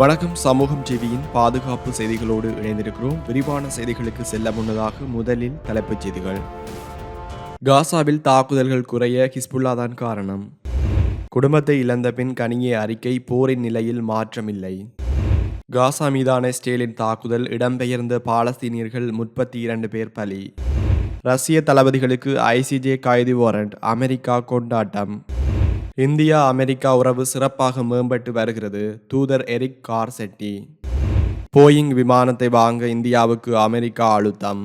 வணக்கம். சமூகம் டிவியின் பாதுகாப்பு செய்திகளோடு இணைந்திருக்கிறோம். விரிவான செய்திகளுக்கு செல்ல முன்னதாக முதலில் தலைப்புச் செய்திகள். காசாவில் தாக்குதல்கள் குறைய ஹிஸ்புல்லா தான் காரணம். குடும்பத்தை இழந்த பின் கனிய அறிக்கை போரின் நிலையில் மாற்றமில்லை காசா மீதான ஸ்டேலின் தாக்குதல் இடம்பெயர்ந்த பாலஸ்தீனியர்கள் முப்பத்தி இரண்டு பேர் பலி. ரஷ்ய தளபதிகளுக்கு ஐசிஜே கைது வாரண்ட் அமெரிக்கா கொண்டாட்டம். இந்தியா அமெரிக்கா உறவு சிறப்பாக மேம்பட்டு வருகிறது. தூதர் எரிக் கார்செட்டி. போயிங் விமானத்தை வாங்க இந்தியாவுக்கு அமெரிக்கா அழுத்தம்.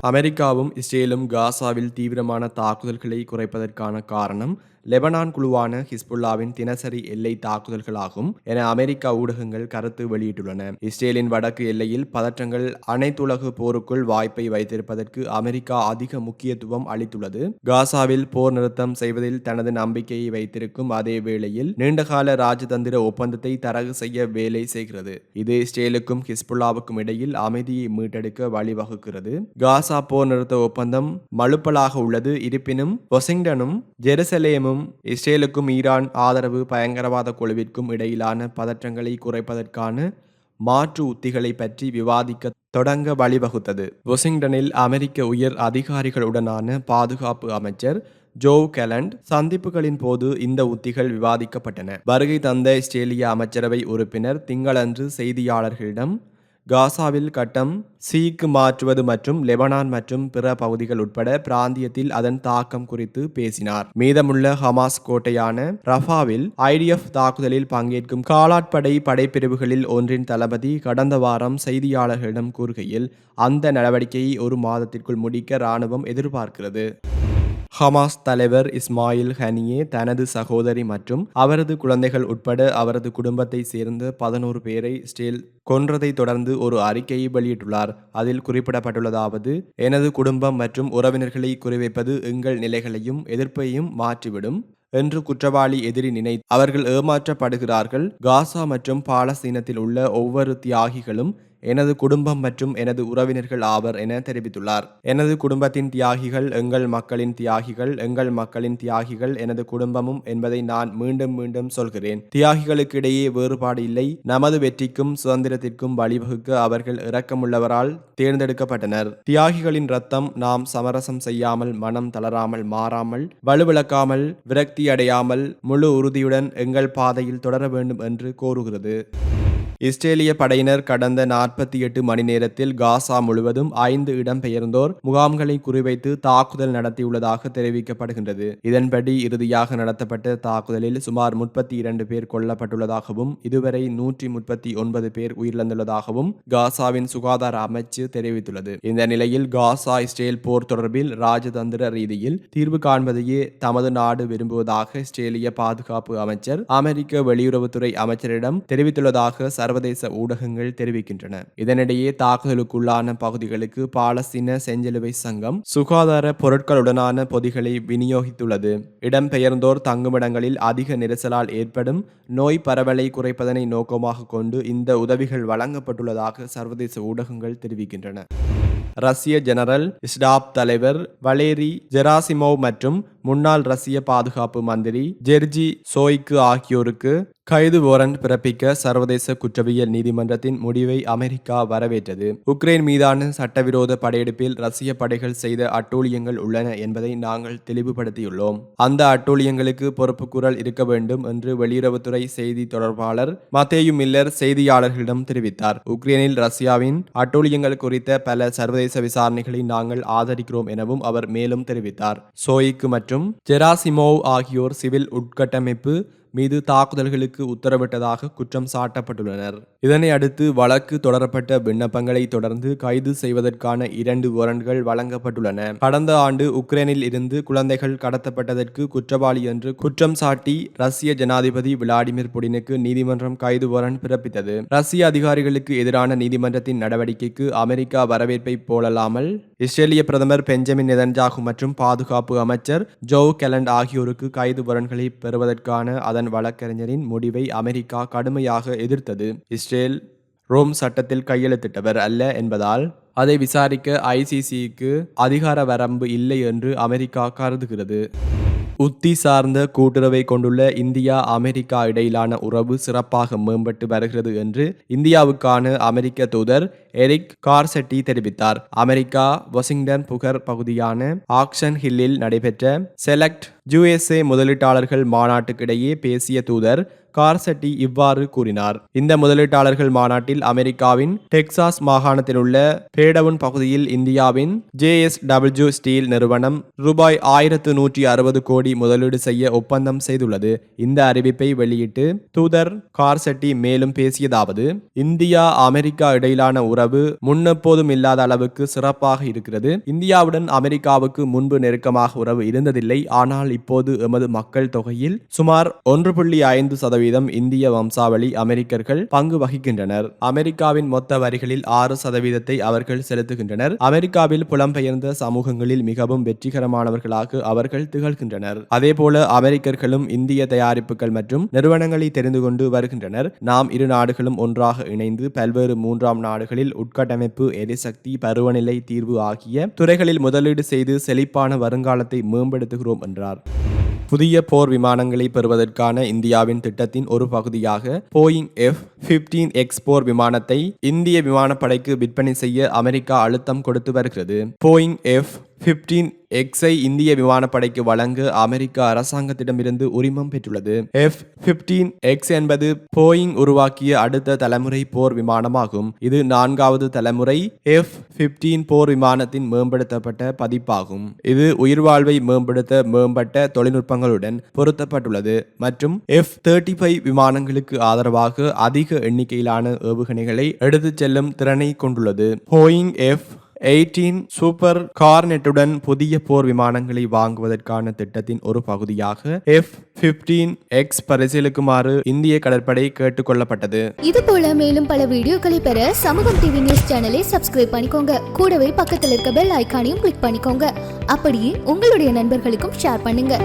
அமெரிக்காவும் இஸ்ரேலும் காசாவில் தீவிரமான தாக்குதல்களை குறைப்பதற்கான காரணம் லெபனான் குழுவான ஹிஸ்புல்லாவின் தினசரி எல்லை தாக்குதல்களாகும் என அமெரிக்கா ஊடகங்கள் கருத்து வெளியிட்டுள்ளன. இஸ்ரேலின் வடக்கு எல்லையில் பதற்றங்கள் அனைத்துலகு போருக்குள் வாய்ப்பை வைத்திருப்பதற்கு அமெரிக்கா அதிக முக்கியத்துவம் அளித்துள்ளது. காசாவில் போர் நிறுத்தம் செய்வதில் தனது நம்பிக்கையை வைத்திருக்கும் அதே வேளையில் நீண்டகால ராஜதந்திர ஒப்பந்தத்தை தரகு செய்ய வேலை செய்கிறது. இது இஸ்ரேலுக்கும் ஹிஸ்புல்லாவுக்கும் இடையில் அமைதியை மீட்டெடுக்க வழிவகுக்கிறது. காசா போர் நிறுத்த ஒப்பந்தம் மழுப்பலாக உள்ளது. இருப்பினும் வாஷிங்டனும் ஜெருசலேமும் இஸ்ரேலுக்கும் ஈரான் ஆதரவு பயங்கரவாத குழுவிற்கும் இடையிலான பதற்றங்களை குறைப்பதற்கான மாற்று உத்திகளை பற்றி விவாதிக்க தொடங்க வழிவகுத்தது. வாஷிங்டனில் அமெரிக்க உயர் அதிகாரிகளுடனான பாதுகாப்பு அமைச்சர் ஜோ கெலண்ட் சந்திப்புகளின் போது இந்த உத்திகள் விவாதிக்கப்பட்டன. வருகை தந்த இஸ்ரேலிய அமைச்சரவை உறுப்பினர் திங்களன்று செய்தியாளர்களிடம் காசாவில் கட்டம் சீக்கு மாற்றுவது மற்றும் லெபனான் மற்றும் பிற பகுதிகள் உட்பட பிராந்தியத்தில் அதன் தாக்கம் குறித்து பேசினார். மீதமுள்ள ஹமாஸ் கோட்டையான ரஃபாவில் ஐடிஎஃப் தாக்குதலில் பங்கேற்கும் காலாட்படை படைப்பிரிவுகளில் ஒன்றின் தளபதி கடந்த வாரம் செய்தியாளர்களிடம் கூறுகையில் அந்த நடவடிக்கையை ஒரு மாதத்திற்குள் முடிக்க இராணுவம் எதிர்பார்க்கிறது. ஹமாஸ் தலைவர் இஸ்மாயில் ஹனியே தனது சகோதரி மற்றும் அவரது குழந்தைகள் உட்பட அவரது குடும்பத்தை சேர்ந்த பதினோரு பேரை ஸ்டேல் கொன்றதை தொடர்ந்து ஒரு அறிக்கையை வெளியிட்டுள்ளார். அதில் குறிப்பிடப்பட்டுள்ளதாவது எனது குடும்பம் மற்றும் உறவினர்களை குறிவைப்பது எங்கள் நிலைகளையும் எதிர்ப்பையும் மாற்றிவிடும் என்று குற்றவாளி எதிரி நினை அவர்கள் ஏமாற்றப்படுகிறார்கள். காசா மற்றும் பாலஸ்தீனத்தில் உள்ள ஒவ்வொரு தியாகிகளும் எனது குடும்பம் மற்றும் எனது உறவினர்கள் ஆவர் என தெரிவித்துள்ளார். எனது குடும்பத்தின் தியாகிகள் எங்கள் மக்களின் தியாகிகள் எங்கள் மக்களின் தியாகிகள் எனது குடும்பமும் என்பதை நான் மீண்டும் மீண்டும் சொல்கிறேன். தியாகிகளுக்கு இடையே வேறுபாடு இல்லை. நமது வெற்றிக்கும் சுதந்திரத்திற்கும் வழிவகுக்க அவர்கள் இரக்கமுள்ளவரால் தேர்ந்தெடுக்கப்பட்டனர். தியாகிகளின் ரத்தம் நாம் சமரசம் செய்யாமல் மனம் தளராமல் மாறாமல் வலுவிழக்காமல் விரக்தி அடையாமல் முழு உறுதியுடன் எங்கள் பாதையில் தொடர வேண்டும் என்று கோருகிறது. இஸ்ரேலிய படையினர் கடந்த நாற்பத்தி எட்டு மணி நேரத்தில் காசா முழுவதும் ஐந்து இடம்பெயர்ந்தோர் முகாம்களை குறிவைத்து தாக்குதல் நடத்தியுள்ளதாக தெரிவிக்கப்படுகின்றது. இதன்படி இறுதியாக நடத்தப்பட்ட தாக்குதலில் சுமார் முப்பத்தி இரண்டு பேர் கொல்லப்பட்டுள்ளதாகவும் இதுவரை நூற்றி முப்பத்தி ஒன்பது பேர் உயிரிழந்துள்ளதாகவும் காசாவின் சுகாதார அமைச்சு தெரிவித்துள்ளது. இந்த நிலையில் காசா இஸ்ரேல் போர் தொடர்பில் ராஜதந்திர ரீதியில் தீர்வு காண்பதையே தமது நாடு விரும்புவதாக இஸ்ரேலிய பாதுகாப்பு அமைச்சர் அமெரிக்க வெளியுறவுத்துறை அமைச்சரிடம் தெரிவித்துள்ளதாக சர்வதேச ஊடகங்கள் தெரிவிக்கின்றன. இதனிடையே தாக்குதலுக்குள்ளான பகுதிகளுக்கு பாலஸ்தீன செஞ்சிலுவை சங்கம் சுகாதார பொருட்களுடனான பொதிகளை விநியோகித்துள்ளது. இடம்பெயர்ந்தோர் தங்குமிடங்களில் அதிக நெரிசலால் ஏற்படும் நோய் பரவலை குறைப்பதனை நோக்கமாக கொண்டு இந்த உதவிகள் வழங்கப்பட்டுள்ளதாக சர்வதேச ஊடகங்கள் தெரிவிக்கின்றன. ரஷ்ய ஜெனரல் ஸ்டாப் தலைவர் வலேரி ஜெராசிமோவ் மற்றும் முன்னாள் ரஷ்ய பாதுகாப்பு மந்திரி ஜெர்ஜி சோய்க்கு ஆகியோருக்கு கைது வாரண்ட் பிறப்பிக்க சர்வதேச குற்றவியல் நீதிமன்றத்தின் முடிவை அமெரிக்கா வரவேற்றது. உக்ரைன் மீதான சட்டவிரோத படையெடுப்பில் ரஷ்ய படைகள் செய்த அட்டூழியங்கள் உள்ளன என்பதை நாங்கள் தெளிவுபடுத்தியுள்ளோம். அந்த அட்டூழியங்களுக்கு பொறுப்புக்கூறல் இருக்க வேண்டும் என்று வெளியுறவுத்துறை செய்தி தொடர்பாளர் மத்தேயு மில்லர் செய்தியாளர்களிடம் தெரிவித்தார். உக்ரைனில் ரஷ்யாவின் அட்டூழியங்கள் குறித்த பல சர்வதேச விசாரணைகளை நாங்கள் ஆதரிக்கிறோம் எனவும் அவர் மேலும் தெரிவித்தார். சோயிக்கு மற்றும் ஜெராசிமோவ் ஆகியோர் சிவில் உட்கட்டமைப்பு மீது தாக்குதல்களுக்கு உத்தரவிட்டதாக குற்றம் சாட்டப்பட்டுள்ளனர். இதனை அடுத்து வழக்கு தொடரப்பட்ட விண்ணப்பங்களை தொடர்ந்து கைது செய்வதற்கான இரண்டு வாரண்ட்கள் வழங்கப்பட்டுள்ளன. கடந்த ஆண்டு உக்ரைனில் இருந்து குழந்தைகள் கடத்தப்பட்டதற்கு குற்றவாளி என்று குற்றம் சாட்டி ரஷ்ய ஜனாதிபதி விளாடிமிர் புடினுக்கு நீதிமன்றம் கைது வாரண்ட் பிறப்பித்தது. ரஷ்ய அதிகாரிகளுக்கு எதிரான நீதிமன்றத்தின் நடவடிக்கைக்கு அமெரிக்கா வரவேற்பை போலல்லாமல் இஸ்ரேலிய பிரதமர் பெஞ்சமின் நெதன்ஜாகு மற்றும் பாதுகாப்பு அமைச்சர் ஜோ கெலண்ட் ஆகியோருக்கு கைது வரன்களை பெறுவதற்கான அதன் வழக்கறிஞரின் முடிவை அமெரிக்கா கடுமையாக எதிர்த்தது. இஸ்ரேல் ரோம் சட்டத்தில் கையெழுத்திட்டவர் அல்ல என்பதால் அதை விசாரிக்க ஐசிசிக்கு அதிகார வரம்பு இல்லை என்று அமெரிக்கா கருதுகிறது. உத்தி சார்ந்த கூட்டுறவை கொண்டுள்ள இந்தியா அமெரிக்கா இடையிலான உறவு சிறப்பாக மேம்பட்டு வருகிறது என்று இந்தியாவுக்கான அமெரிக்க தூதர் எரிக் கார்செட்டி தெரிவித்தார். அமெரிக்கா வாஷிங்டன் புகர் பகுதியான ஆக்ஷன் ஹில்லில் நடைபெற்ற செலக்ட் யுஎஸ்ஏ முதலீட்டாளர்கள் மாநாட்டுக்கிடையே பேசிய தூதர் கார்செட்டி இவ்வாறு கூறினார். இந்த முதலீட்டாளர்கள் மாநாட்டில் அமெரிக்காவின் டெக்சாஸ் மாகாணத்தில் உள்ள பேடவுன் பகுதியில் இந்தியாவின் ஜேஎஸ்டபிள்யூ ஸ்டீல் நிறுவனம் ரூபாய் ஆயிரத்து நூற்றி அறுபது கோடி முதலீடு செய்ய ஒப்பந்தம் செய்துள்ளது. இந்த அறிவிப்பை வெளியிட்டு தூதர் கார்செட்டி மேலும் பேசியதாவது இந்தியா அமெரிக்கா இடையிலான உறவு முன்னெப்போதும் இல்லாத அளவுக்கு சிறப்பாக இருக்கிறது. இந்தியாவுடன் அமெரிக்காவுக்கு முன்பு நெருக்கமாக உறவு இருந்ததில்லை. ஆனால் இப்போது எமது மக்கள் தொகையில் சுமார் ஒன்று புள்ளி ஐந்து சதவீதம் இந்திய வம்சாவளி அமெரிக்கர்கள் பங்கு வகிக்கின்றனர். அமெரிக்காவின் மொத்த வரிகளில் ஆறு சதவீதத்தை அவர்கள் செலுத்துகின்றனர். அமெரிக்காவில் புலம்பெயர்ந்த சமூகங்களில் மிகவும் வெற்றிகரமானவர்களாக அவர்கள் திகழ்கின்றனர். அதேபோல அமெரிக்கர்களும் இந்திய தயாரிப்புகள் மற்றும் நிறுவனங்களை தெரிந்து கொண்டு வருகின்றனர். நாம் இரு நாடுகளும் ஒன்றாக இணைந்து பல்வேறு மூன்றாம் நாடுகளில் உட்கட்டமைப்பு எரிசக்தி பருவநிலை தீர்வு ஆகிய துறைகளில் முதலீடு செய்து செழிப்பான வருங்காலத்தை மேம்படுத்துகிறோம் என்றார். புதிய போர் விமானங்களை பெறுவதற்கான இந்தியாவின் திட்டத்தின் ஒரு பகுதியாக போயிங் எஃப் பிப்டீன் எக்ஸ் போர் விமானத்தை இந்திய விமானப்படைக்கு விற்பனை செய்ய அமெரிக்கா அழுத்தம் கொடுத்து வருகிறது. போயிங் எஃப் பிப்டீன் எக்ஸை இந்திய விமானப்படைக்கு வழங்க அமெரிக்க அரசாங்கத்திடமிருந்து உரிமம் பெற்றுள்ளது. எஃப் பிப்டீன் எக்ஸ் என்பது போயிங் உருவாக்கிய அடுத்த தலைமுறை போர் விமானமாகும். இது நான்காவது தலைமுறை எஃப் பிப்டீன் போர் விமானத்தின் மேம்படுத்தப்பட்ட பதிப்பாகும். இது உயிர்வாழ்வை மேம்படுத்த மேம்பட்ட தொழில்நுட்பங்களுடன் பொருத்தப்பட்டுள்ளது மற்றும் எஃப் தேர்ட்டி ஃபைவ் விமானங்களுக்கு ஆதரவாக அதிக எண்ணிக்கையிலான ஏவுகணைகளை எடுத்துச் செல்லும் திறனை கொண்டுள்ளது. போயிங் எஃப் எயிட்டீன் சூப்பர் கார்னெட்டுடன் புதிய போர் விமானங்களை வாங்குவதற்கான திட்டத்தின் ஒரு பகுதியாக எஃப் பிப்டீன் எக்ஸ் பரிசீலிக்குமாறு இந்திய கடற்படை கேட்டுக்கொள்ளப்பட்டது. இது போல மேலும் பல வீடியோக்களை பெற சமூகம் டிவி நியூஸ் சேனலை சப்ஸ்கிரைப் பண்ணிக்கோங்க. கூடவே பக்கத்தில் இருக்க பெல் ஐகானையும் கிளிக் பண்ணிக்கோங்க. அப்படியே உங்களுடைய நண்பர்களுக்கும் ஷேர் பண்ணுங்க.